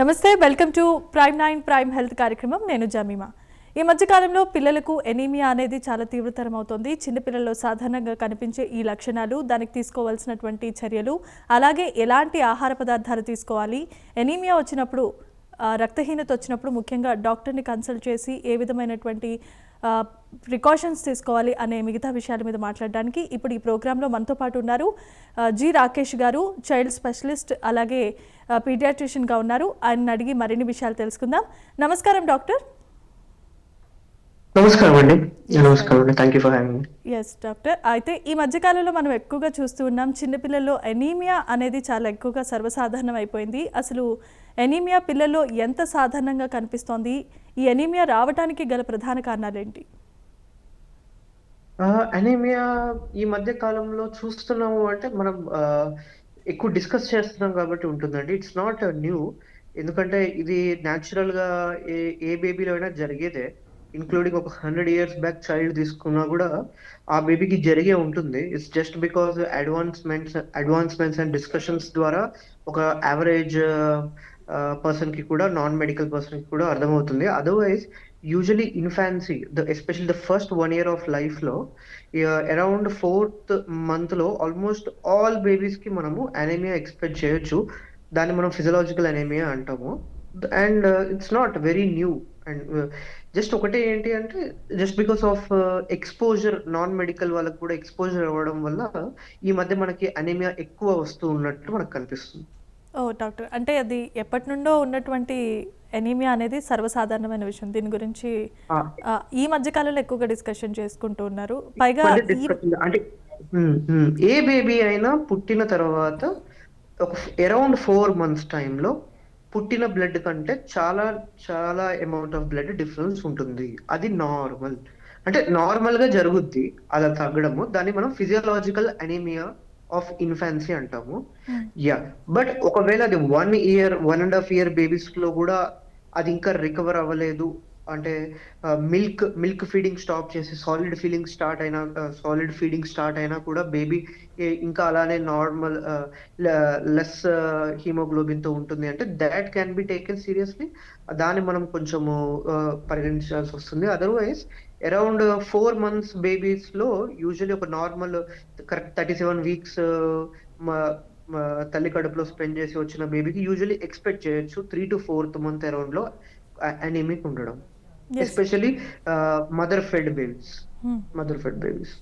నమస్తే welcome to Prime Nine Prime Health కార్యక్రమం. నేను జమీమా. ఈ మధ్యకాలంలో పిల్లలకు ఎనీమియా అనేది చాలా తీవ్రతరం అవుతుంది. చిన్నపిల్లల్లో సాధారణంగా కనిపించే ఈ లక్షణాలు దానికి తీసుకోవాల్సినటువంటి చర్యలు అలాగే ఎలాంటి ఆహార పదార్థాలు తీసుకోవాలి ఎనీమియా వచ్చినప్పుడు రక్తహీనత వచ్చినప్పుడు ముఖ్యంగా డాక్టర్ని కన్సల్ట్ చేసి ఏ విధమైనటువంటి ప్రికాషన్స్ తీసుకోవాలి అనే మిగతా విషయాల మీద మాట్లాడడానికి ఇప్పుడు ఈ ప్రోగ్రాంలో మనతో పాటు ఉన్నారు. జి రాకేష్ గారు చైల్డ్ స్పెషలిస్ట్ అలాగే పీడియాట్రిషియన్గా ఉన్నారు. ఆయన అడిగి మరిన్ని విషయాలు తెలుసుకుందాం. నమస్కారం డాక్టర్. నమస్కారం అండి. నమస్కారం అండి. Thank you for having us doctor. అయితే ఈ మధ్యకాలంలో మనం ఎక్కువగా చూస్తూ ఉన్నాం చిన్నపిల్లల్లో ఎనీమియా అనేది చాలా ఎక్కువగా సర్వసాధారణం అయిపోయింది. అసలు ఎనీమియా పిల్లల్లో ఎంత సాధారణంగా కనిపిస్తోంది? ఈ ఎనీమియా రావడానికి గల ప్రధాన కారణాలు ఏంటి అనీమియా ఈ మధ్య కాలంలో చూస్తున్నాము అంటే మనం ఎక్కువ డిస్కస్ చేస్తున్నాం కాబట్టి ఉంటుందండి. ఇట్స్ నాట్ న్యూ ఎందుకంటే ఇది న్యాచురల్గా ఏ ఏ బేబీలో అయినా జరిగేదే. ఇంక్లూడింగ్ ఒక హండ్రెడ్ ఇయర్స్ బ్యాక్ చైల్డ్ తీసుకున్నా కూడా ఆ బేబీకి జరిగే ఉంటుంది. It's just because advancements advancements and discussions ద్వారా ఒక యావరేజ్ పర్సన్కి కూడా నాన్ మెడికల్ పర్సన్కి కూడా అర్థమవుతుంది. Otherwise usually infancy the especial the first one year of లైఫ్లో అరౌండ్ ఫోర్త్ మంత్లో ఆల్మోస్ట్ ఆల్ బేబీస్కి మనము అనేమియా ఎక్స్పెక్ట్ చేయొచ్చు. దాన్ని మనం ఫిజియలాజికల్ అనేమియా అంటాము. And it's not very new and just ఒకటే ఏంటి అంటే just because of exposure non medical వాళ్ళకి కూడా ఎక్స్పోజర్ అవ్వడం వల్ల ఈ మధ్య మనకి అనేమియా ఎక్కువ వస్తూ ఉన్నట్టు మనకు కనిపిస్తుంది. Oh doctor. అంటే అది ఎప్పటి నుండో ఉన్నటువంటి ఎనీమియా అనేది సర్వసాధారణమైన విషయం. దీని గురించి ఈ మధ్యకాలంలో ఎక్కువగా డిస్కషన్ చేసుకుంటూ ఉన్నారు. పైగా అంటే ఏ బేబీ అయినా పుట్టిన తర్వాత ఒక అరౌండ్ ఫోర్ మంత్స్ టైంలో పుట్టిన బ్లడ్ కంటే చాలా చాలా అమౌంట్ ఆఫ్ బ్లడ్ డిఫరెన్స్ ఉంటుంది. అది నార్మల్ అంటే నార్మల్గా జరుగుద్ది. అలా తగ్గడము. దాన్ని మనం ఫిజియోలాజికల్ అనీమియా ఆఫ్ ఇన్ఫాన్సీ అంటాము Hmm. యా బట్ ఒకవేళ అది one year one and half year బేబీస్లో కూడా అది ఇంకా రికవర్ అవ్వలేదు అంటే మిల్క్ మిల్క్ ఫీడింగ్ స్టాప్ చేసి సాలిడ్ ఫీడింగ్ స్టార్ట్ అయినా సాలిడ్ ఫీడింగ్ స్టార్ట్ అయినా కూడా బేబీ ఇంకా అలానే నార్మల్ లెస్ హీమోగ్లోబిన్తో ఉంటుంది. అంటే that can be taken seriously దాన్ని మనం కొంచెము పరిగణించాల్సి వస్తుంది. అదర్వైజ్ అరౌండ్ ఫోర్ మంత్స్ బేబీస్లో యూజువల్లీ ఒక normal correct thirty seven weeks తల్లి కడుపులో స్పెండ్ చేసి వచ్చిన బేబీకి యూజువల్లీ ఎక్స్పెక్ట్ చేయొచ్చు. త్రీ టు ఫోర్త్ మంత్ అరౌండ్లో అనీమిక్ ఉండడం Yes. Especially mother fed babies. Mother fed babies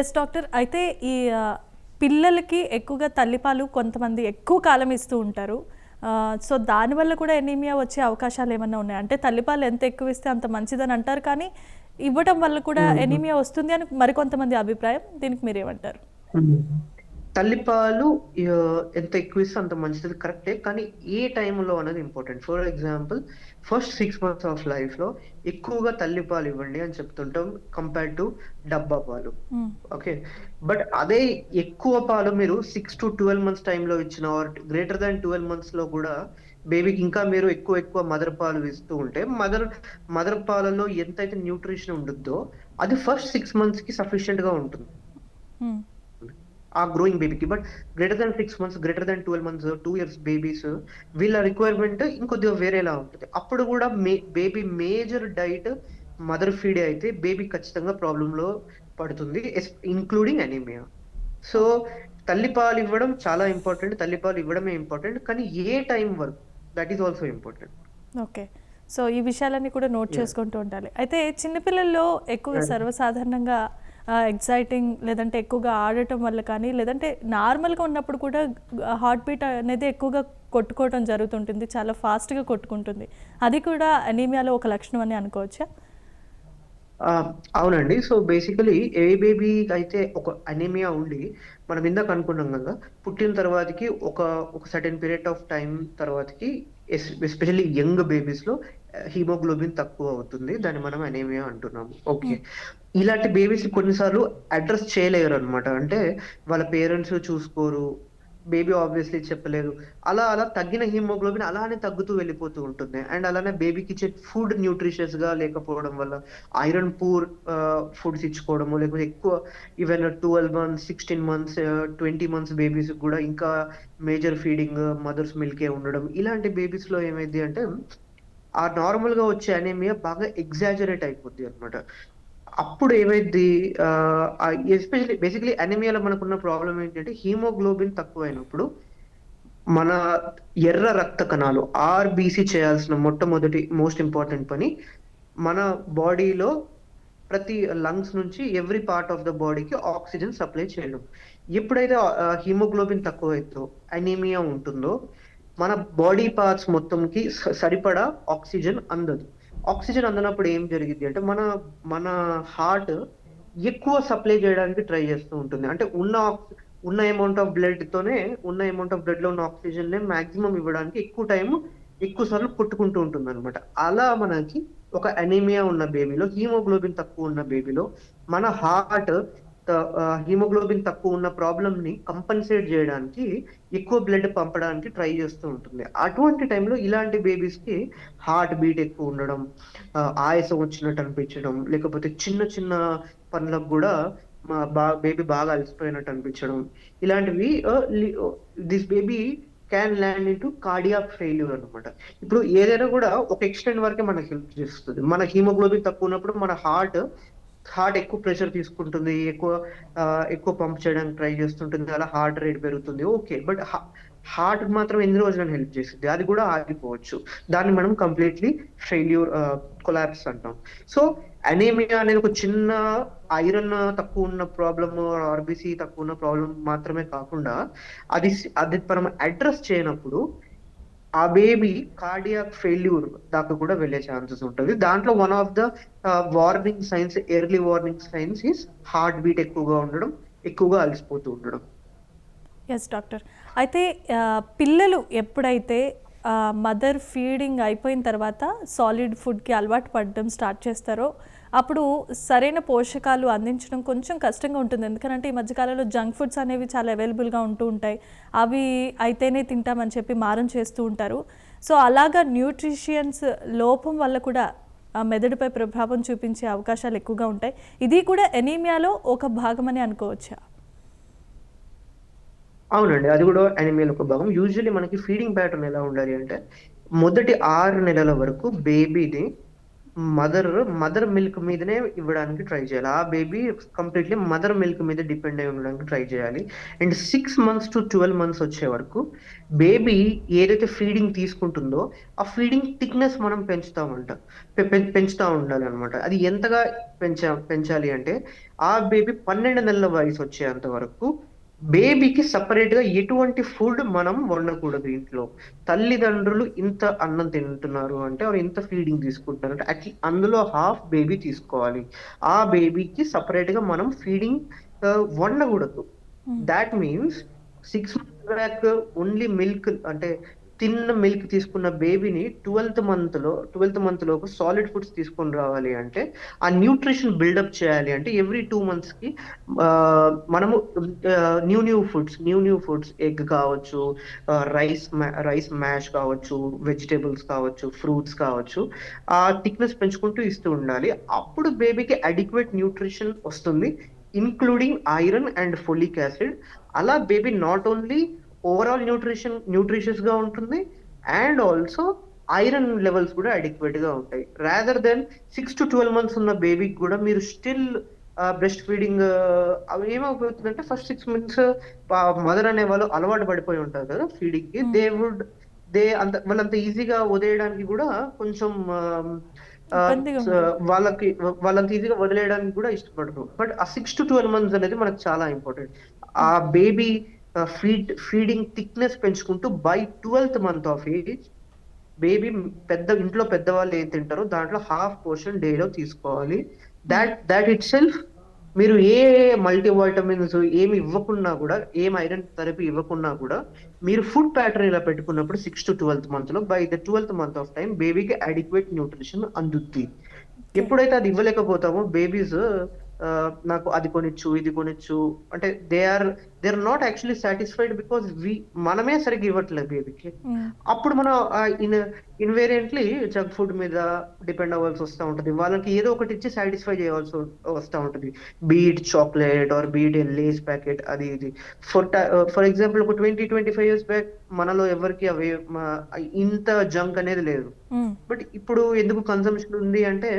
yes doctor అయితే ఈ పిల్లలకి ఎక్కువగా తల్లిపాలు కొంతమంది ఎక్కువ కాలం ఇస్తూ ఉంటారు. సో దానివల్ల కూడా ఎనీమియా వచ్చే అవకాశాలు ఏమన్నా ఉన్నాయి? అంటే తల్లిపాలు ఎంత ఎక్కువ ఇస్తే అంత మంచిదని అంటారు కానీ ఇవ్వటం వల్ల కూడా ఎనీమియా వస్తుంది అని మరికొంతమంది అభిప్రాయం. దీనికి మీరేమంటారు? తల్లిపాలు ఎంత ఎక్కువ ఇస్తే అంత మంచిది. కరెక్టే కానీ ఏ టైంలో అనేది important for example first six months of లైఫ్లో ఎక్కువగా తల్లిపాలు ఇవ్వండి అని చెప్తుంటాం కంపేర్ టు డబ్బా పాలు. Hmm. ఓకే బట్ అదే ఎక్కువ పాలు మీరు సిక్స్ టు ట్వెల్వ్ మంత్స్ టైంలో ఇచ్చిన ఆర్ గ్రేటర్ దాన్ ట్వెల్వ్ మంత్స్లో కూడా బేబీకి ఇంకా మీరు ఎక్కువ ఎక్కువ మదర్ పాలు ఇస్తూ ఉంటే మదర్ మదర్ పాలలో ఎంతైతే న్యూట్రిషన్ ఉంటుందో అది ఫస్ట్ సిక్స్ మంత్స్కి సఫిషియెంట్గా ఉంటుంది. Hmm. ఆ గ్రోయింగ్ బేబీకి but greater than six months greater than twelve months two years babies వీళ్ళ రిక్వైర్మెంట్ ఇంకొద్దిగా వేరేలా ఉంటుంది? అప్పుడు కూడా may baby major diet mother feed అయితే బేబీ ఖచ్చితంగా ప్రాబ్లం లో పడుతుంది ఇంక్లూడింగ్ అనీమియా సో తల్లిపాలు ఇవ్వడం చాలా ఇంపార్టెంట్ తల్లిపాలు ఇవ్వడమే ఇంపార్టెంట్ కానీ ఏ టైం వరకు? That is also important okay so ఈ విషయాలన్నీ కూడా నోట్ చేసుకుంటూ ఉండాలి. అయితే చిన్నపిల్లల్లో ఎక్కువ సర్వసాధారణంగా ఎగ్జైటింగ్ లేదంటే ఎక్కువగా ఆడటం వల్ల కానీ లేదంటే నార్మల్గా ఉన్నప్పుడు కూడా హార్ట్ బీట్ అనేది ఎక్కువగా కొట్టుకోవడం జరుగుతుంటుంది చాలా ఫాస్ట్గా కొట్టుకుంటుంది. అది కూడా అనీమియాలో ఒక లక్షణం అని అనుకోవచ్చా? అవునండి. సో బేసికలీ ఏ బేబీ అయితే ఒక అనీమియా ఉండి మనం ఇందాక అనుకున్నాం కదా పుట్టిన తర్వాతకి ఒక ఒక సర్టెన్ పీరియడ్ ఆఫ్ టైం తర్వాతకి ఎస్పెషల్లీ యంగ్ బేబీస్లో హీమోగ్లోబిన్ తక్కువ అవుతుంది. దాన్ని మనం అనేమియా అంటున్నాము. ఓకే ఇలాంటి బేబీస్ కొన్నిసార్లు అడ్రస్ చేయలేరు అనమాట అంటే వాళ్ళ పేరెంట్స్ చూసుకోరు. బేబీ ఆబ్వియస్లీ చెప్పలేదు. అలా అలా తగ్గిన హిమోగ్లోబిన్ అలానే తగ్గుతూ వెళ్ళిపోతూ ఉంటుంది. అండ్ అలానే బేబీకి ఇచ్చే ఫుడ్ న్యూట్రిషియస్గా లేకపోవడం వల్ల ఐరన్ పూర్ ఫుడ్స్ ఇచ్చుకోవడము లేకపోతే ఎక్కువ even twelve months sixteen months twenty months babies కూడా ఇంకా మేజర్ ఫీడింగ్ మదర్స్ మిల్కే ఉండడం ఇలాంటి బేబీస్లో ఏమైంది అంటే ఆ నార్మల్గా వచ్చే అనేమియా బాగా ఎగ్జాజరేట్ అయిపోద్ది అనమాట అప్పుడు ఏమైంది ఎస్పెషల్లీ బేసికలీ అనేమియాలో మనకున్న ప్రాబ్లం ఏంటంటే హీమోగ్లోబిన్ తక్కువైనప్పుడు మన ఎర్ర రక్త కణాలు ఆర్బీసీ చేయాల్సిన మొట్టమొదటి మోస్ట్ ఇంపార్టెంట్ పని మన బాడీలో ప్రతి లంగ్స్ నుంచి ఎవ్రీ పార్ట్ ఆఫ్ ద బాడీకి ఆక్సిజన్ సప్లై చేయడం. ఎప్పుడైతే హీమోగ్లోబిన్ తక్కువ అనీమియా ఉంటుందో మన బాడీ పార్ట్స్ మొత్తంకి స- సరిపడా ఆక్సిజన్ అందదు. ఆక్సిజన్ అందనప్పుడు ఏం జరిగింది అంటే మన మన హార్ట్ ఎక్కువ సప్లై చేయడానికి ట్రై చేస్తూ ఉంటుంది. అంటే ఉన్న ఉన్న అమౌంట్ ఆఫ్ బ్లడ్ తోనే ఉన్న అమౌంట్ ఆఫ్ బ్లడ్లో ఉన్న ఆక్సిజన్ నే మాక్సిమం ఇవ్వడానికి ఎక్కువ టైం ఎక్కువ సార్లు కొట్టుకుంటూ ఉంటుంది అనమాట అలా మనకి ఒక అనీమియా ఉన్న బేబీలో హీమోగ్లోబిన్ తక్కువ ఉన్న బేబీలో మన హార్ట్ హీమోగ్లోబిన్ తక్కువ ఉన్న ప్రాబ్లమ్ని కంపన్సేట్ చేయడానికి ఎక్కువ బ్లడ్ పంపడానికి ట్రై చేస్తూ ఉంటుంది. అటువంటి టైంలో ఇలాంటి బేబీస్కి హార్ట్ బీట్ ఎక్కువ ఉండడం ఆయాసం వచ్చినట్టు అనిపించడం లేకపోతే చిన్న చిన్న పనులకు కూడా మా బా బేబీ బాగా అలసిపోయినట్టు అనిపించడం ఇలాంటివి this baby can land into cardiac failure అనమాట ఇప్పుడు ఏదైనా కూడా ఒక ఎక్స్టెంట్ వరకే మనకి హెల్ప్ చేస్తుంది. మన హీమోగ్లోబిన్ తక్కువ ఉన్నప్పుడు మన హార్ట్ హార్ట్ ఎక్కువ ప్రెషర్ తీసుకుంటుంది ఎక్కువ ఎక్కువ పంప్ చేయడానికి ట్రై చేస్తుంటుంది అలా హార్ట్ రేట్ పెరుగుతుంది. ఓకే బట్ హార్ట్ మాత్రం ఎన్ని రోజులను హెల్ప్ చేస్తుంది. అది కూడా ఆగిపోవచ్చు. దాన్ని మనం కంప్లీట్లీ ఫెయిల్యూర్ కొలాప్స్ అంటాం. సో అనేమియా అనేది ఒక చిన్న ఐరన్ తక్కువ ఉన్న ప్రాబ్లమ్ ఆర్బిసి తక్కువ ఉన్న ప్రాబ్లం మాత్రమే కాకుండా అది అది మనం అడ్రస్ చేయనప్పుడు ఆ బేబీ కార్డియాక్ ఫెయిల్యూర్ దాకా కూడా వెళ్ళే ఛాన్సెస్ ఉంటుంది. దాంట్లో one of the warning signs early warning signs is heart beat ఎక్కువగా ఉండడం ఎక్కువగా అలసిపోతూ ఉండడం. ఎస్ డాక్టర్ అయితే uh, పిల్లలు ఎప్పుడైతే uh, మదర్ ఫీడింగ్ అయిపోయిన తర్వాత సాలిడ్ ఫుడ్కి అలవాటు పడడం స్టార్ట్ చేస్తారో అప్పుడు సరైన పోషకాలు అందించడం కొంచెం కష్టంగా ఉంటుంది. ఎందుకంటే ఈ మధ్యకాలంలో జంక్ ఫుడ్స్ అనేవి చాలా అవైలబుల్గా ఉంటూ ఉంటాయి. అవి అయితేనే తింటామని చెప్పి మారం చేస్తూ ఉంటారు. సో అలాగా న్యూట్రిషియన్స్ లోపం వల్ల కూడా ఆ మెదడుపై ప్రభావం చూపించే అవకాశాలు ఎక్కువగా ఉంటాయి. ఇది కూడా ఎనీమియాలో ఒక భాగమని అనుకోవచ్చా? అవునండి. అది కూడా అనిమేల్ ఒక భాగం. యూజువల్లీ మనకి ఫీడింగ్ ప్యాటర్న్ ఎలా ఉండాలి అంటే మొదటి ఆరు నెలల వరకు బేబీని మదర్ మదర్ మిల్క్ మీదనే ఇవ్వడానికి ట్రై చేయాలి. ఆ బేబీ కంప్లీట్లీ మదర్ మిల్క్ మీద డిపెండ్ అయి ఉండడానికి ట్రై చేయాలి. And six months to twelve months వచ్చే వరకు బేబీ ఏదైతే ఫీడింగ్ తీసుకుంటుందో ఆ ఫీడింగ్ థిక్నెస్ మనం పెంచుతామంట పె- పెంచుతూ ఉండాలి అనమాట అది ఎంతగా పెంచా పెంచాలి అంటే ఆ బేబీ పన్నెండు నెలల వయసు వచ్చేంత వరకు బేబీకి సపరేట్గా ఎటువంటి ఫుడ్ మనం వండకూడదు ఇంట్లో. తల్లిదండ్రులు ఇంత అన్నం తింటున్నారు అంటే వారు ఇంత ఫీడింగ్ తీసుకుంటున్నారు అంటే అట్లా అందులో హాఫ్ బేబీ తీసుకోవాలి. ఆ బేబీకి సపరేట్గా మనం feeding వండకూడదు. That means six months back only milk అంటే తిన్న మిల్క్ తీసుకున్న బేబీని ట్వెల్త్ మంత్లో ట్వెల్త్ మంత్ లోపు సాలిడ్ ఫుడ్స్ తీసుకొని రావాలి అంటే ఆ న్యూట్రిషన్ బిల్డప్ చేయాలి అంటే ఎవ్రీ టూ మంత్స్కి మనము new new foods new new foods egg కావచ్చు రైస్ రైస్ మ్యాష్ కావచ్చు వెజిటేబుల్స్ కావచ్చు ఫ్రూట్స్ కావచ్చు ఆ థిక్నెస్ పెంచుకుంటూ ఇస్తూ ఉండాలి. అప్పుడు బేబీకి అడిక్వేట్ న్యూట్రిషన్ వస్తుంది including iron and folic acid అలా baby not only overall nutrition న్యూట్రిషియస్గా ఉంటుంది అండ్ ఆల్సో ఐరన్ లెవెల్స్ కూడా అడిక్వేట్గా ఉంటాయి. Rather then six to twelve months ఉన్న బేబీకి కూడా మీరు స్టిల్ బ్రెస్ట్ ఫీడింగ్ అవి ఏమవుతుందంటే ఫస్ట్ సిక్స్ మంత్స్ మదర్ అనే వాళ్ళు అలవాటు పడిపోయి ఉంటారు కదా ఫీడింగ్కి. దే వుడ్ దే అంత వాళ్ళంత ఈజీగా వదిలేయడానికి కూడా కొంచెం వాళ్ళకి వాళ్ళంత ఈజీగా వదిలేయడానికి కూడా ఇష్టపడరు. బట్ ఆ సిక్స్ టు ట్వెల్వ్ మంత్స్ అనేది మనకు చాలా ఇంపార్టెంట్ ఆ బేబీ ఫీడ్ ఫీడింగ్ థిక్నెస్ పెంచుకుంటూ by twelfth month of age baby పెద్ద ఇంట్లో పెద్దవాళ్ళు ఏం తింటారో దాంట్లో హాఫ్ పోర్షన్ డేలో తీసుకోవాలి. దాట్ దాట్ ఇట్ సెల్ఫ్ మీరు ఏ మల్టీ వైటమిన్స్ ఏమి ఇవ్వకున్నా కూడా ఏం ఐరన్ థెరపీ ఇవ్వకున్నా కూడా మీరు ఫుడ్ ప్యాటర్న్ ఇలా పెట్టుకున్నప్పుడు సిక్స్ టు ట్వెల్త్ మంత్లో by the twelfth month of time బేబీకి అడిక్వేట్ న్యూట్రిషన్ అందుద్ది. ఎప్పుడైతే అది ఇవ్వలేకపోతామో బేబీస్ నాకు అది కొనిచ్చు ఇది కొనిచ్చు. అంటే they are they are not actually satisfied because we మనమే సరిగ్గా ఇవ్వట్లేదు బేబీకి మ్మ్. అప్పుడు మనం ఇన్ ఇన్వేరియంట్లీ జంక్ ఫుడ్ మీద డిపెండ్ అవ్వాల్సి వస్తూ ఉంటుంది. వాళ్ళకి ఏదో ఒకటి ఇచ్చి సాటిస్ఫై చేయాల్సి వస్తూ ఉంటుంది. Be it chocolate or be it Lay's packet అది ఇది. ఫర్ ఫర్ ఎగ్జాంపుల్ ఒక twenty twenty five years back మనలో ఎవరికి అవి ఇంత జంక్ అనేది లేదు. బట్ ఇప్పుడు ఎందుకు కన్సంప్షన్ ఉంది అంటే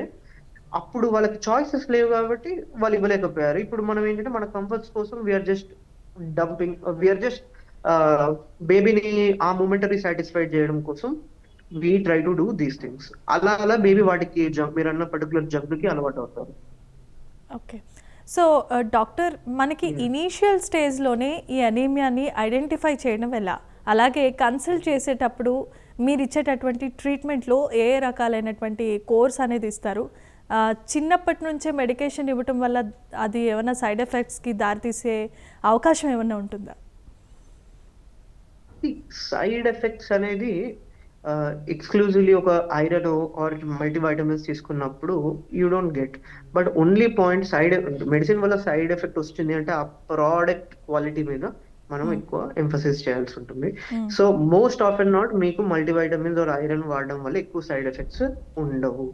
అప్పుడు వాళ్ళకి చాయిసెస్ లేవు కాబట్టి వాళ్ళు ఇవ్వలేకపోయారు. ఇప్పుడు మనం ఏంటంటే మన కంఫర్ట్స్ కోసం we're just dumping we're just బేబీని ఆ మూమెంటరీ సాటిస్ఫైడ్ చేయడం కోసం we try to do these things అలా అలా బేబీ వాటికి జంక్ మీరు అన్న పర్టికులర్ జంక్కి అలవాటు అవుతారు. ఓకే సో డాక్టర్ మనకి ఇనీషియల్ స్టేజ్లోనే ఈ అనీమియాని ఐడెంటిఫై చేయడం ఎలా? అలాగే కన్సల్ట్ చేసేటప్పుడు మీరు ఇచ్చేటటువంటి ట్రీట్మెంట్లో ఏ ఏ రకాలైనటువంటి కోర్స్ అనేది ఇస్తారు? చిన్నప్పటి నుంచే మెడికేషన్ ఇవ్వటం వల్ల అది ఏమైనా సైడ్ ఎఫెక్ట్స్కి దారితీసే అవకాశం ఏమైనా ఉంటుందా? సైడ్ ఎఫెక్ట్స్ అనేది ఎక్స్క్లూజివ్లీ ఒక ఐరన్ ఆర్ మల్టీవైటమిన్స్ తీసుకున్నప్పుడు you don't get but only point side medicine వల్ల సైడ్ ఎఫెక్ట్ వస్తుంది అంటే ఆ ప్రోడక్ట్ క్వాలిటీ మీద మనం ఎక్కువ ఎంఫసిస్ చేయాల్సి ఉంటుంది. Hmm. So most of and not మీకు మల్టీవైటమిన్స్ ఆర్ ఐరన్ వాడడం వల్ల ఎక్కువ సైడ్ ఎఫెక్ట్స్ ఉండవు.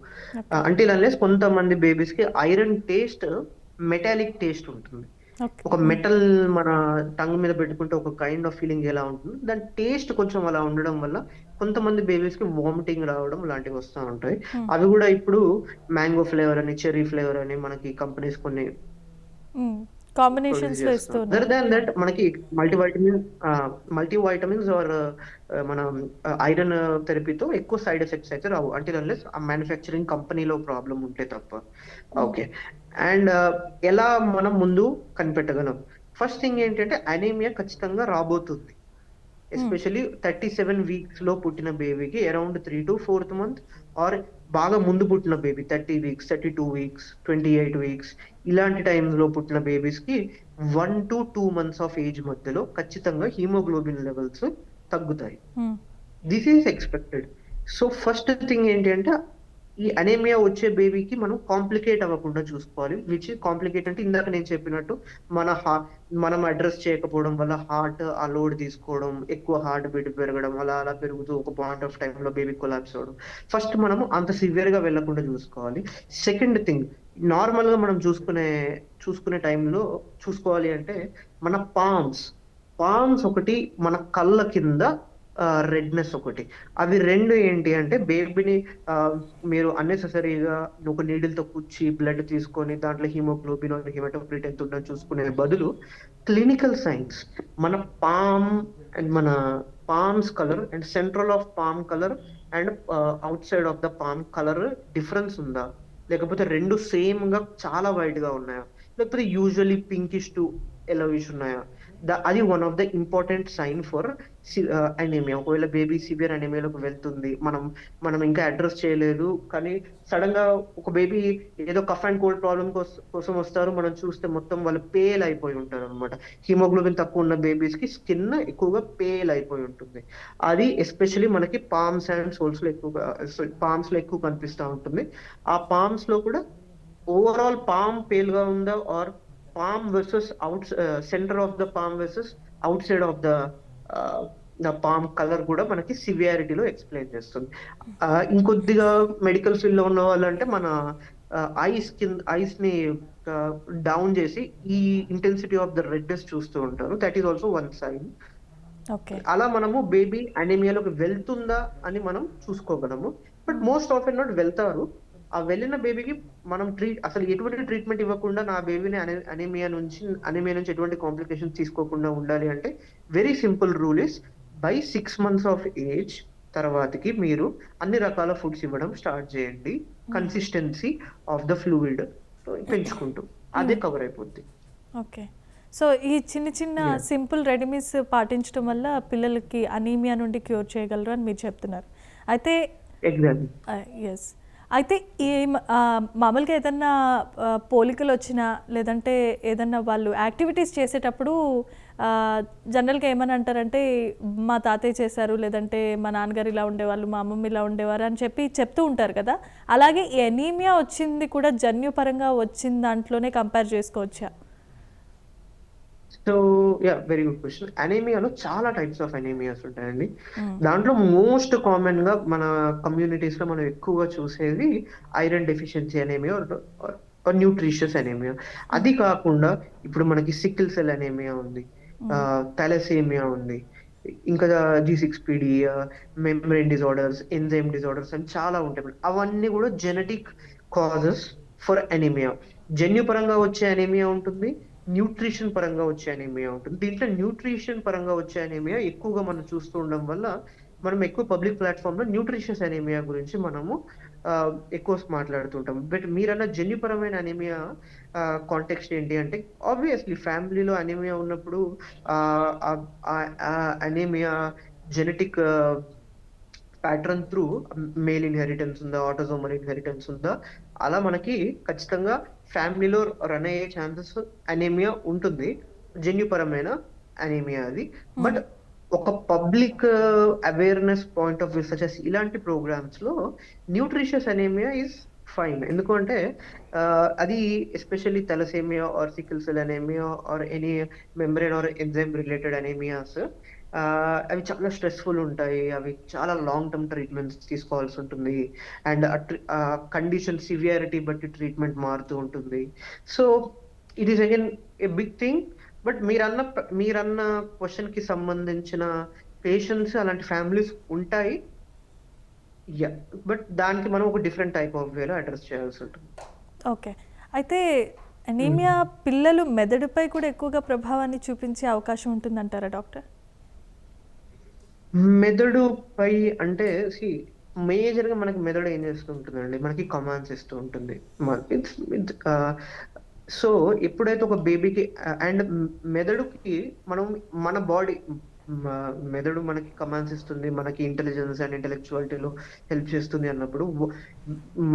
అంటే అన్లెస్ కొంతమంది బేబీస్కి ఐరన్ టేస్ట్ మెటాలిక్ టేస్ట్ ఉంటుంది. ఒక మెటల్ మన టంగ్ మీద పెట్టుకుంటే ఒక కైండ్ ఆఫ్ ఫీలింగ్ ఎలా ఉంటుంది? దాని టేస్ట్ కొంచెం అలా ఉండడం వల్ల కొంతమంది బేబీస్కి వామిటింగ్ రావడం లాంటివి వస్తూ ఉంటాయి. Hmm. అవి కూడా ఇప్పుడు మ్యాంగో ఫ్లేవర్ అని చెర్రీ ఫ్లేవర్ అని మనకి కంపెనీస్ కొన్ని కాంబినేషన్స్లో ఇస్తూ అదర్ ఉన్నారు. దాన్ దట్ మనకి మల్టీవైటమిన్ మల్టీవైటమిన్స్ ఆర్ మన ఐరన్ థెరపీతో ఎక్కువ సైడ్ ఎఫెక్ట్స్ అయితే రావు. అంటే అన్లెస్ ఆ మ్యానుఫ్యాక్చరింగ్ కంపెనీలో ప్రాబ్లం ఉంటే తప్ప. ఓకే అండ్ ఎలా మనం ముందు కనిపెట్టగలం? ఫస్ట్ థింగ్ ఏంటంటే అనీమియా ఖచ్చితంగా రాబోతుంది. ఎస్పెషల్లీ థర్టీ సెవెన్ వీక్స్లో పుట్టిన బేబీకి around three to fourth month or బాగా ముందు పుట్టిన baby thirty weeks thirty two weeks twenty eight weeks ఇలాంటి టైమ్స్లో పుట్టిన బేబీస్కి one to two months of age మధ్యలో ఖచ్చితంగా హీమోగ్లోబిన్ లెవెల్స్ తగ్గుతాయి. This is expected so first thing ఏంటి అంటే ఈ అనేమియా వచ్చే బేబీకి మనం కాంప్లికేట్ అవ్వకుండా చూసుకోవాలి విచ్ కాంప్లికేట్ అంటే ఇందాక నేను చెప్పినట్టు మన హా మనం అడ్రస్ చేయకపోవడం వల్ల హార్ట్ ఆ లోడ్ తీసుకోవడం ఎక్కువ హార్ట్ బీట్ పెరగడం అలా అలా పెరుగుతూ ఒక పాయింట్ ఆఫ్లో బేబీ కొలాప్స్ అవ్వడం. ఫస్ట్ మనము అంత సివియర్గా వెళ్ళకుండా చూసుకోవాలి. సెకండ్ థింగ్ నార్మల్గా మనం చూసుకునే చూసుకునే టైంలో చూసుకోవాలి అంటే మన పామ్స్. పామ్స్ ఒకటి మన కళ్ళ కింద రెడ్నెస్ ఒకటి. అవి రెండు ఏంటి అంటే బేబీని మీరు అన్నెసెసరీగా ఒక నీడిల్తో కూర్చి కుచ్చి బ్లడ్ తీసుకొని దాంట్లో హీమోగ్లోబిన్ హిమటోక్రిట్ ఎంత ఉందని చూసుకునే బదులు క్లినికల్ సైన్స్ మన పామ్ అండ్ మన palms colour and central of palm colour and outside of the palm colour difference ఉందా? లేకపోతే రెండు సేమ్గా చాలా వైట్గా ఉన్నాయా? లేకపోతే యూజువల్లీ పింకిష్ టు ఎలవిష్ ఉన్నాయా? అది one of the important sign for anaemia ఒకవేళ బేబీ సివియర్ అనేమియాలోకి వెళ్తుంది మనం మనం ఇంకా అడ్రస్ చేయలేదు కానీ సడన్గా ఒక బేబీ ఏదో కఫ్ అండ్ కోల్డ్ ప్రాబ్లం కోసం వస్తారు మనం చూస్తే మొత్తం వాళ్ళు పేల్ అయిపోయి ఉంటారు అనమాట హిమోగ్లోబిన్ తక్కువ ఉన్న బేబీస్కి స్కిన్ ఎక్కువగా పేల్ అయిపోయి ఉంటుంది. అది ఎస్పెషల్లీ మనకి పామ్స్ అండ్ సోల్స్లో ఎక్కువగా uh, పామ్స్లో ఎక్కువ కనిపిస్తూ ఉంటుంది. ఆ పామ్స్లో కూడా ఓవరాల్ పామ్ పేల్గా ఉందా or palm versus out centre of the palm versus outside of the the palm colour కూడా మనకి సివియారిటీలో ఎక్స్ప్లెయిన్ చేస్తుంది. Uh, ఇంకొద్దిగా మెడికల్ ఫీల్డ్లో ఉన్న వాళ్ళంటే మన ఐస్ కింద ఐస్ని డౌన్ చేసి ఈ ఇంటెన్సిటీ ఆఫ్ ద రెడ్నెస్ చూస్తూ ఉంటారు. That is also one sign అలా మనము బేబీ అనేమియాలోకి వెళ్తుందా అని మనం చూసుకోగలము. బట్ మోస్ట్ ఆఫ్ నాట్ వెళ్తారు. ఆ వెళ్ళిన బేబీకి మనం ట్రీట్ అసలు ఎటువంటి ట్రీట్మెంట్ ఇవ్వకుండా నా బేబీని అనేమియా నుంచి అనేమియా నుంచి ఎటువంటి కాంప్లికేషన్ తీసుకోకుండా ఉండాలి అంటే very simple rule is by six months of age తర్వాతకి మీరు అన్ని రకాల ఫుడ్స్ ఇవ్వడం స్టార్ట్ చేయండి. కన్సిస్టెన్సీ ఆఫ్ ద ఫ్లూయిడ్ పెంచుకుంటూ అదే కవర్ అయిపోద్ది. ఓకే సో ఈ చిన్న చిన్న సింపుల్ రెడీమీస్ పాటించడం వల్ల పిల్లలకి అనీమియా నుండి క్యూర్ చేయగలరు అని మీరు చెప్తున్నారు. అయితే ఎస్ అయితే ఈ మామూలుగా ఏదన్నా పోలికలు వచ్చినా లేదంటే ఏదన్నా వాళ్ళు యాక్టివిటీస్ చేసేటప్పుడు జనరల్గా ఏమని అంటారంటే మా తాతయ్య చేశారు లేదంటే మా నాన్నగారు ఇలా ఉండేవాళ్ళు మా అమ్మమ్మ ఇలా ఉండేవారు అని చెప్పి చెప్తూ ఉంటారు కదా. అలాగే ఎనీమియా వచ్చింది కూడా జన్యుపరంగా వచ్చిన దాంట్లోనే కంపేర్ చేసుకోవచ్చా? So yeah very good question అనీమియాలో చాలా టైప్స్ ఆఫ్ అనీమియాస్ ఉంటాయండి. దాంట్లో మోస్ట్ కామన్గా మన కమ్యూనిటీస్లో మనం ఎక్కువగా చూసేది iron deficiency anaemia nutritious anaemia అది కాకుండా ఇప్పుడు మనకి సికిల్ సెల్ అనేమియా ఉంది. థాలసేమియా ఉంది. ఇంకా G six P D membrane disorders enzyme disorders అని చాలా ఉంటాయి. అవన్నీ కూడా జెనెటిక్ కాజెస్ ఫర్ అనేమియా జన్యుపరంగా వచ్చే అనేమియా ఉంటుంది. న్యూట్రిషన్ పరంగా వచ్చే అనేమియా ఉంటుంది. దీంట్లో న్యూట్రిషన్ పరంగా వచ్చే అనేమియా ఎక్కువగా మనం చూస్తూ ఉండడం వల్ల మనం ఎక్కువ పబ్లిక్ ప్లాట్ఫామ్లో న్యూట్రిషియస్ అనేమియా గురించి మనము ఎక్కువ మాట్లాడుతుంటాం బట్ మీరన్న జన్యుపరమైన అనేమియా కాంటెక్స్ట్ ఏంటి అంటే ఆబ్వియస్లీ ఫ్యామిలీలో అనేమియా ఉన్నప్పుడు anaemia genetic pattern through male inheritance ఉందా ఆటోజోమల్ ఇన్హెరిటెన్స్ ఉందా అలా మనకి ఖచ్చితంగా ఫ్యామిలీలో రన్ అయ్యే ఛాన్సెస్ అనేమియా ఉంటుంది. జన్యుపరమైన అనేమియా అది. బట్ ఒక public awareness point of view such as ఇలాంటి ప్రోగ్రామ్స్లో న్యూట్రిషియస్ అనేమియా ఇస్ ఫైన్ ఎందుకంటే ఆ, అది especially thalassaemia or sickle cell anaemia or any membrane or enzyme related anaemias అవి చాలా స్ట్రెస్ఫుల్ ఉంటాయి. అవి చాలా లాంగ్ టర్మ్ ట్రీట్మెంట్స్ తీసుకోవాల్సి ఉంటుంది. అండ్ కండిషన్ సివియారిటీ బట్టి ట్రీట్మెంట్ మారుతూ ఉంటుంది. So it is again a big thing but మీరన్న మీరన్న క్వశ్చన్కి సంబంధించిన పేషెంట్స్ అలాంటి ఫ్యామిలీస్ ఉంటాయి. యా బట్ దానికి మనం ఒక డిఫరెంట్ టైప్ ఆఫ్ వేలో అడ్రస్ చేయాల్సి ఉంటుంది. ఓకే అయితే అనీమియా పిల్లలు మెదడుపై కూడా ఎక్కువగా ప్రభావాన్ని చూపించే అవకాశం ఉంటుందంటారా డాక్టర్? మెదడు పై అంటే సి మేజర్గా మనకి మెదడు ఏం చేస్తూ ఉంటుందండి? మనకి కమాండ్స్ ఇస్తూ ఉంటుంది. సో ఎప్పుడైతే ఒక బేబీకి అండ్ మెదడుకి మనం మన బాడీ మెదడు మనకి కమాండ్స్ ఇస్తుంది మనకి ఇంటెలిజెన్స్ అండ్ ఇంటెలెక్చువాలిటీలో హెల్ప్ చేస్తుంది అన్నప్పుడు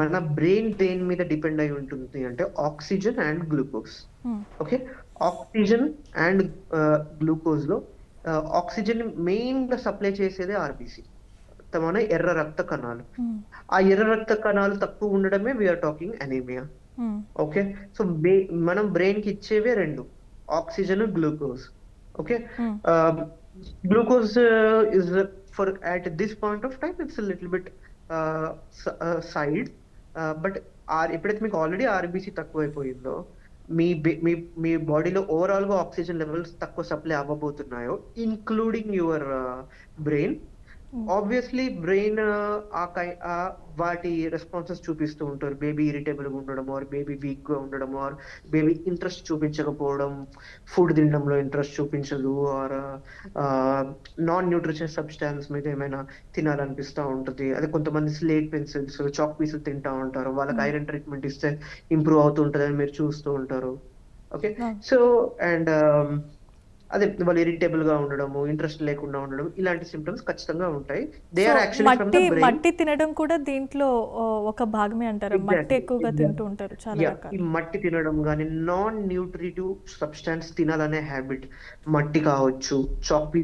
మన బ్రెయిన్ దేని మీద డిపెండ్ అయి ఉంటుంది అంటే oxygen and glucose okay oxygen and గ్లూకోజ్లో oxygen మెయిన్గా సప్లై చేసేదే ఆర్బిసి మన ఎర్ర రక్త కణాలు. ఆ ఎర్ర రక్త కణాలు తక్కువ ఉండడమే we're talking anaemia okay so మనం బ్రెయిన్కి ఇచ్చేవే రెండు. Oxygen glucose okay glucose is for at this point of time it's little bit side but or ఎప్పుడైతే మీకు ఆల్రెడీ ఆర్బిసి తక్కువైపోయిందో మీ మీ మీ బాడీలో ఓవరాల్గా ఆక్సిజన్ లెవెల్స్ తక్కువ supply అవ్వబోతున్నాయో including your brain obviously brain ఆ వాటి రెస్పాన్సెస్ చూపిస్తూ ఉంటారు. బేబీ ఇరిటేబుల్గా ఉండడం ఆర్ బేబీ వీక్గా ఉండడం ఆర్ బేబీ ఇంట్రెస్ట్ చూపించకపోవడం ఫుడ్ తినడంలో ఇంట్రెస్ట్ చూపించదు ఆర్ నాన్ న్యూట్రిషన్ సబ్స్టాన్స్ మీద ఏమైనా తినాలనిపిస్తూ ఉంటుంది. అదే కొంతమంది స్లేట్ పెన్సిల్స్ చాక్ పీసులు తింటా ఉంటారు. వాళ్ళకి ఐరన్ ట్రీట్మెంట్ ఇస్తే ఇంప్రూవ్ అవుతూ ఉంటుందని మీరు చూస్తూ ఉంటారు. ఓకే. సో అండ్ అదే వాళ్ళు ఇరిటేబుల్గా ఉండడము ఇంట్రెస్ట్ లేకుండా ఉండడం ఇలాంటి సిమ్టమ్స్ ఖచ్చితంగా ఉంటాయి. They are actually from the మట్టి బ్రెయిన్ మట్టి తినడం కూడా దీంట్లో ఒక భాగమే అంటారు. మట్టి ఎక్కువగా. తింటూ ఉంటారు చాలా ఈ మట్టి తినడం కానీ నాన్ న్యూట్రిటివ్ సబ్స్టాన్స్ తినాలనే హ్యాబిట్ మట్టి కావచ్చు చాక్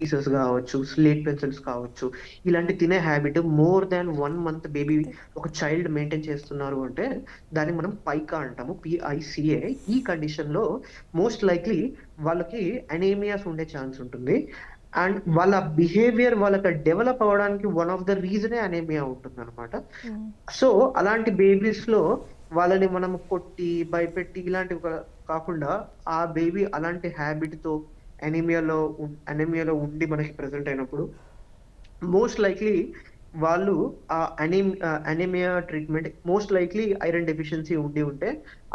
పీసెస్ కావచ్చు స్లేట్ పెన్సిల్స్ కావచ్చు ఇలాంటి తినే habit more than one month baby ఒక చైల్డ్ మెయింటైన్ చేస్తున్నారు అంటే దాన్ని మనం పైకా అంటాము పిఐసిఏ ఈ కండిషన్లో మోస్ట్ లైక్లీ వాళ్ళకి అనేమియాస్ ఉండే ఛాన్స్ ఉంటుంది. అండ్ వాళ్ళ బిహేవియర్ వాళ్ళకి డెవలప్ అవ్వడానికి వన్ ఆఫ్ ద రీజనే అనేమియా ఉంటుంది అనమాట. సో అలాంటి బేబీస్లో వాళ్ళని మనం కొట్టి భయపెట్టి ఇలాంటివి కాకుండా ఆ బేబీ అలాంటి హ్యాబిట్తో అనీమియాలో అనీమియాలో ఉండి మనకి ప్రజెంట్ అయినప్పుడు మోస్ట్ లైక్లీ వాళ్ళు ఆ అనేమ్ anaemia treatment most likely iron deficiency ఉండి ఉంటే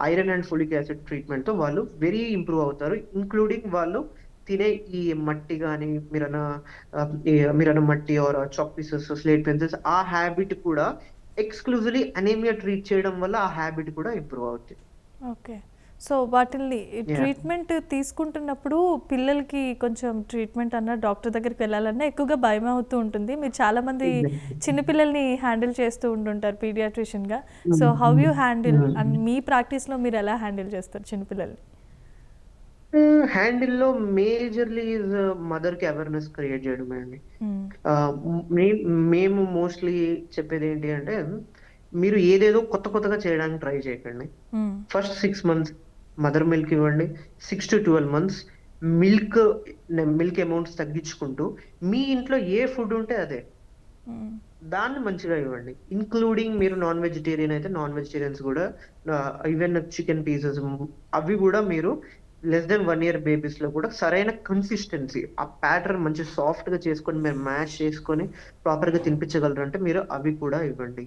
ఐరన్ అండ్ ఫోలిక్ యాసిడ్ ట్రీట్మెంట్తో వాళ్ళు వెరీ ఇంప్రూవ్ అవుతారు. ఇంక్లూడింగ్ వాళ్ళు తినే ఈ మట్టి కానీ మీరన్న మీరన్న మట్టి or chalk pieces slate pencils ఆ హ్యాబిట్ కూడా ఎక్స్క్లూజివ్లీ అనేమియా ట్రీట్ చేయడం వల్ల ఆ హ్యాబిట్ కూడా ఇంప్రూవ్ అవుతుంది ఓకే సో వాటిని Yeah. ట్రీట్మెంట్ తీసుకుంటున్నప్పుడు పిల్లలకి కొంచెం ట్రీట్మెంట్ అన్న డాక్టర్ దగ్గరికి వెళ్ళాలన్నా ఎక్కువగా భయం అవుతూ ఉంటుంది మీరు చాలా మంది. చిన్నపిల్లల్ని హ్యాండిల్ చేస్తూ ఉంటుంటారు pediatrician గా so how you handle and మీ ప్రాక్టీస్లో మీరు ఎలా హ్యాండిల్ చేస్తారు చిన్నపిల్లల్ని హ్యాండిల్లో మేజర్లీ ఇస్ మదర్కి అవేర్నెస్ క్రియేట్ చేయడమే అండి మ్మ్. మే- మేము మోస్ట్లీ చెప్పేది ఏంటి అంటే మీరు ఏదేదో కొత్త కొత్తగా చేయడానికి ట్రై చేయకండి మ్మ్. First six months mother milk ఇవ్వండి. Six to twelve months milk milk amounts తగ్గించుకుంటూ మీ ఇంట్లో ఏ ఫుడ్ ఉంటే అదే. దాన్ని మంచిగా ఇవ్వండి. ఇంక్లూడింగ్ మీరు నాన్ వెజిటేరియన్ అయితే నాన్ వెజిటేరియన్స్ కూడా ఈవెన్ చికెన్ పీసెస్ అవి కూడా మీరు లెస్ దెన్ వన్ ఇయర్ బేబీస్లో కూడా సరైన కన్సిస్టెన్సీ ఆ ప్యాటర్న్ మంచి సాఫ్ట్గా చేసుకొని మీరు మ్యాష్ చేసుకొని ప్రాపర్గా తినిపించగలరు అంటే మీరు అవి కూడా ఇవ్వండి.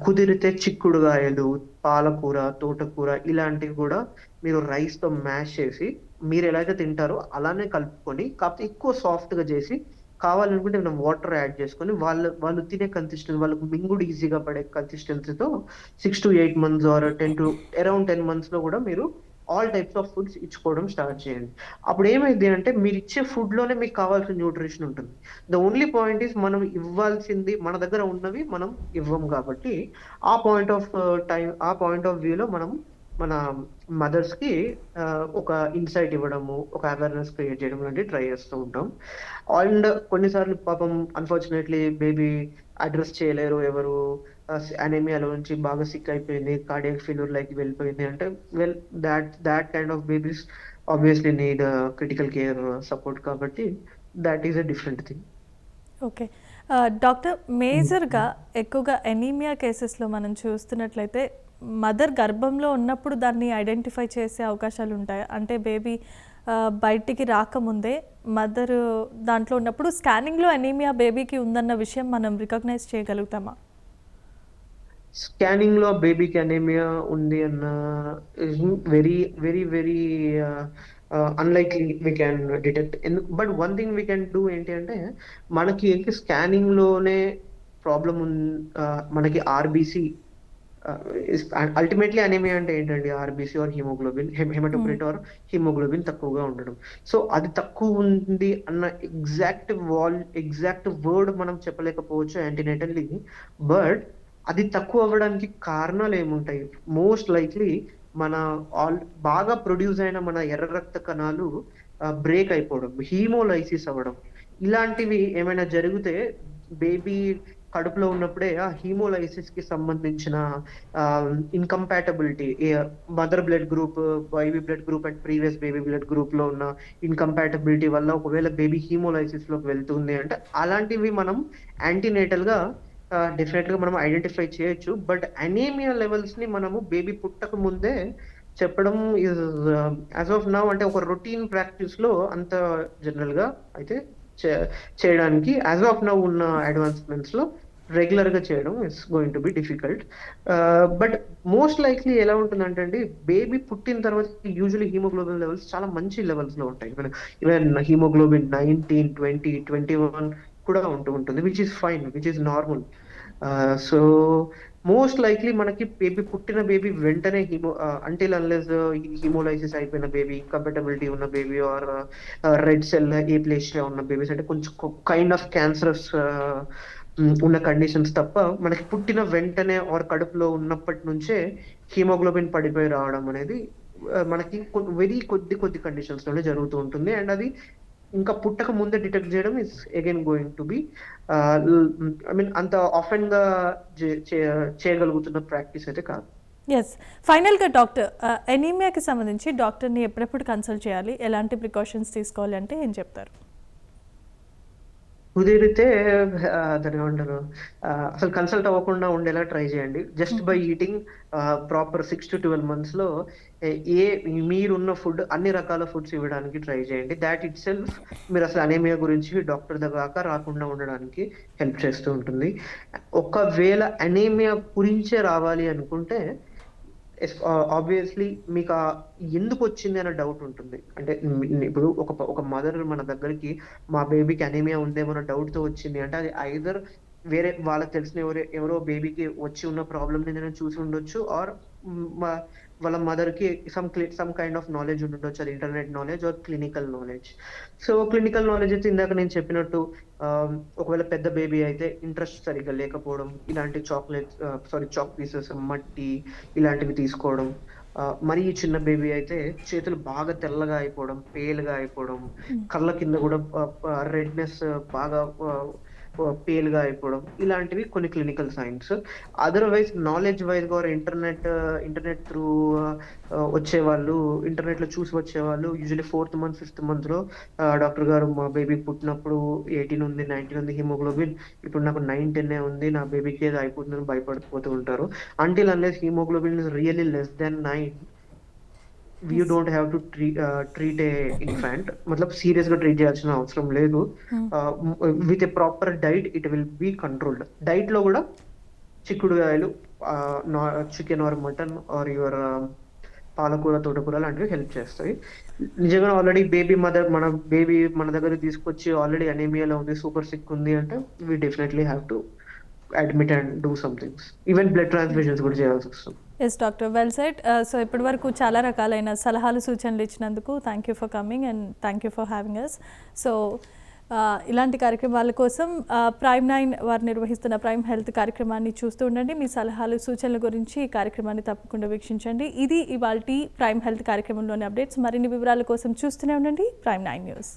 కుదిరితే చిక్కుడుగాయలు పాలకూర తోటకూర ఇలాంటివి కూడా మీరు రైస్తో మ్యాష్ చేసి మీరు ఎలాగైతే తింటారో అలానే కలుపుకొని కాకపోతే ఎక్కువ సాఫ్ట్గా చేసి కావాలనుకుంటే మనం వాటర్ యాడ్ చేసుకొని వాళ్ళు వాళ్ళు తినే కన్సిస్టెన్సీ వాళ్ళకు మింగుడు ఈజీగా పడే కన్సిస్టెన్సీతో six to eight months or ten to around ten మంత్స్లో కూడా మీరు ఆల్ టైప్స్ ఆఫ్ ఫుడ్స్ ఇచ్చుకోవడం స్టార్ట్ చేయండి. అప్పుడు ఏమైంది అంటే మీరు ఇచ్చే ఫుడ్లోనే మీకు కావాల్సిన న్యూట్రిషన్ ఉంటుంది. ద ఓన్లీ పాయింట్ ఈస్ మనం ఇవ్వాల్సింది మన దగ్గర ఉన్నవి మనం ఇవ్వం కాబట్టి ఆ పాయింట్ ఆఫ్ టైం ఆ పాయింట్ ఆఫ్ వ్యూలో మనం మన మదర్స్కి uh, ఒక ఇన్సైట్ ఇవ్వడము ఒక అవేర్నెస్ క్రియేట్ చేయడం లాంటివి ట్రై చేస్తూ ఉంటాం. అండ్ కొన్నిసార్లు పాపం అన్ఫార్చునేట్లీ బేబీ అడ్రస్ చేయలేరు ఎవరు. అనేమియాలో నుంచి బాగా సిక్ అయిపోయింది కార్డియక్ ఫెయిల్యూర్ లైక్ వెళ్ళిపోయింది అంటే well that that kind of babies obviously need critical care support కాబట్టి that is a different thing okay doctor మేజర్గా ఎక్కువగా ఎనీమియా కేసెస్లో మనం చూస్తున్నట్లయితే మదర్ గర్భంలో ఉన్నప్పుడు దాన్ని ఐడెంటిఫై చేసే అవకాశాలు ఉంటాయి. అంటే బేబీ uh, బయటికి రాకముందే మదర్ దాంట్లో ఉన్నప్పుడు స్కానింగ్లో ఎనీమియా బేబీకి ఉందన్న విషయం మనం రికగ్నైజ్ చేయగలుగుతామా? స్కానింగ్లో బేబీకి అనేమియా ఉంది అన్న very very very unlikely we can detect ఎందుకు but one thing we can do ఏంటి అంటే మనకి స్కానింగ్లోనే ప్రాబ్లం uh, మనకి ఆర్బీసీ అల్టిమేట్లీ అనేమియా అంటే ఏంటండి? RBC or haemoglobin haematocrit or haemoglobin తక్కువగా ఉండడం. సో అది తక్కువ ఉంది అన్న ఎగ్జాక్ట్ వాల్ ఎగ్జాక్ట్ వర్డ్ మనం చెప్పలేకపోవచ్చు యాంటీనేటల్లీ బట్ అది తక్కువ అవ్వడానికి కారణాలు ఏముంటాయి? మోస్ట్ లైక్లీ మన ఆల్ బాగా ప్రొడ్యూస్ అయిన మన ఎర్ర రక్త కణాలు బ్రేక్ అయిపోవడం హీమోలైసిస్ అవ్వడం. ఇలాంటివి ఏమైనా జరిగితే బేబీ కడుపులో ఉన్నప్పుడే ఆ హీమోలైసిస్కి సంబంధించిన incompatibility mother blood group baby blood group and previous baby blood గ్రూప్లో ఉన్న ఇన్కంపాటబిలిటీ వల్ల ఒకవేళ బేబీ హీమోలైసిస్లోకి వెళ్తుంది అంటే అలాంటివి మనం యాంటీనేటల్గా డెఫినెట్గా మనం ఐడెంటిఫై చేయొచ్చు. బట్ అనేమియా లెవెల్స్ని మనము బేబీ పుట్టక ముందే చెప్పడం ఇస్ యాజ్ ఆఫ్ నౌ అంటే ఒక రొటీన్ ప్రాక్టీస్లో అంత జనరల్గా అయితే చే- చేయడానికి యాజ్ ఆఫ్ నౌ ఉన్న అడ్వాన్స్మెంట్స్లో రెగ్యులర్గా చేయడం it's going to be difficult but most likely ఎలా ఉంటుందంటే అండి బేబీ పుట్టిన తర్వాత యూజువలీ హీమోగ్లోబిన్ లెవెల్స్ చాలా మంచి లెవెల్స్లో ఉంటాయి. Even haemoglobin nineteen twenty twenty one కూడా ఉంటూ ఉంటుంది which is fine which is normal so most likely మనకి బేబీ పుట్టిన బేబీ వెంటనే హిమో అంటిల్ అన్లెస్ హిమోలైసిస్ అయిపోయిన బేబీ కంపెటబిలిటీ ఉన్న baby or red cell a place ఉన్న బేబీస్ అంటే కొంచెం కైండ్ ఆఫ్ క్యాన్సరస్ ఉన్న కండిషన్స్ తప్ప మనకి పుట్టిన వెంటనే ఆర్ కడుపులో ఉన్నప్పటి నుంచే హీమోగ్లోబిన్ పడిపోయి రావడం అనేది మనకి వెరీ కొద్ది కొద్ది కండిషన్స్లోనే జరుగుతూ ఉంటుంది. అండ్ అది ఇంకా పుట్టక ముందే డిటెక్ట్ చేయడం is again going to be I mean అంత ఆఫెన్గా చే- చేయగలుగుతున్న ప్రాక్టీస్ అయితే కాదు. ఎస్ ఫైనల్గా డాక్టర్ ఎనీమియాకి సంబంధించి డాక్టర్ని ఎప్పుడెప్పుడు కన్సల్ట్ చేయాలి? ఎలాంటి ప్రికాషన్స్ తీసుకోవాలి అంటే ఏం చెప్తారు? కుదిరితే ఆ, దాన్ని ఏమంటారు అసలు కన్సల్ట్ అవ్వకుండా ఉండేలా ట్రై చేయండి. Just by eating proper six to twelve మంత్స్లో ఏ- ఏ మీరున్న ఫుడ్ అన్ని రకాల ఫుడ్స్ ఇవ్వడానికి ట్రై చేయండి. దాట్ ఇట్ సెల్ఫ్ మీరు అసలు అనేమియా గురించి డాక్టర్ దగ్గర రాకుండా ఉండడానికి హెల్ప్ చేస్తూ ఉంటుంది. ఒకవేళ అనేమియా గురించే రావాలి అనుకుంటే ఆబ్వియస్లీ uh, మీకు ఆ ఎందుకు వచ్చింది అనే డౌట్ ఉంటుంది. అంటే ఇప్పుడు ఒక ఒక మదర్ మన దగ్గరికి మా బేబీకి అనేమియా ఉందేమో అన్న డౌట్తో వచ్చింది. అంటే అది ఐదర్ వేరే వాళ్ళకి తెలిసిన ఎవరో ఎవరో బేబీకి వచ్చి ఉన్న ప్రాబ్లమ్ని నేను చూసి ఉండొచ్చు ఆర్ వాళ్ళ మదర్కి some some kind of knowledge ఉండొచ్చు. అది internet knowledge or clinical knowledge so clinical knowledge అయితే ఇందాక నేను చెప్పినట్టు ఒకవేళ పెద్ద బేబీ అయితే ఇంట్రెస్ట్ సరిగ్గా లేకపోవడం ఇలాంటి చాక్లెట్స్ సారీ చాక్ పీసెస్ మట్టి ఇలాంటివి తీసుకోవడం మరీ చిన్న బేబీ అయితే చేతులు బాగా తెల్లగా అయిపోవడం పేలుగా అయిపోవడం కళ్ళ కింద కూడా రెడ్నెస్ బాగా పేలుగా అయిపోవడం ఇలాంటివి కొన్ని క్లినికల్ సైన్స్ అదర్వైజ్ నాలెడ్జ్ వైజ్గా ఇంటర్నెట్ ఇంటర్నెట్ త్రూ వచ్చేవాళ్ళు ఇంటర్నెట్లో చూసి వచ్చేవాళ్ళు యూజువలీ ఫోర్త్ మంత్ ఫిఫ్త్ మంత్లో డాక్టర్ గారు మా బేబీ పుట్టినప్పుడు ఎయిటీన్ ఉంది నైన్టీన్ ఉంది హిమోగ్లోబిన్ ఇప్పుడు నాకు నైన్ టెన్ ఉంది నా బేబీకి ఏదో అయిపోతుందని భయపడిపోతూ ఉంటారు. Until unless haemoglobin is really less then nine you don't have to treat a infant మతలబ్ సీరియస్గా ట్రీట్ చేయాల్సిన అవసరం లేదు. With a proper diet it will be controlled డైట్లో కూడా చిక్కుడుగాయలు chicken or mutton or your పాలకూర తోటకూర లాంటివి హెల్ప్ చేస్తాయి. నిజంగా ఆల్రెడీ బేబీ మదర్ మన బేబీ మన దగ్గర తీసుకొచ్చి ఆల్రెడీ అనేమియాలో ఉంది సూపర్ సిక్ ఉంది అంటే we definitely have to admit and do somethings even blood transfusions కూడా చేయాల్సి వస్తుంది. Yes doctor well set so ఇప్పటి వరకు చాలా రకాలైన సలహాలు సూచనలు ఇచ్చినందుకు thank you for coming and thank you for having us so ఇలాంటి కార్యక్రమాల కోసం uh, ప్రైమ్ నైన్ వారు నిర్వహిస్తున్న ప్రైమ్ హెల్త్ కార్యక్రమాన్ని చూస్తూ ఉండండి. మీ సలహాలు సూచనల గురించి ఈ కార్యక్రమాన్ని తప్పకుండా వీక్షించండి. ఇది ఇవాళ ప్రైమ్ హెల్త్ కార్యక్రమంలోని అప్డేట్స్. మరిన్ని వివరాల కోసం చూస్తూనే ఉండండి. Prime nine news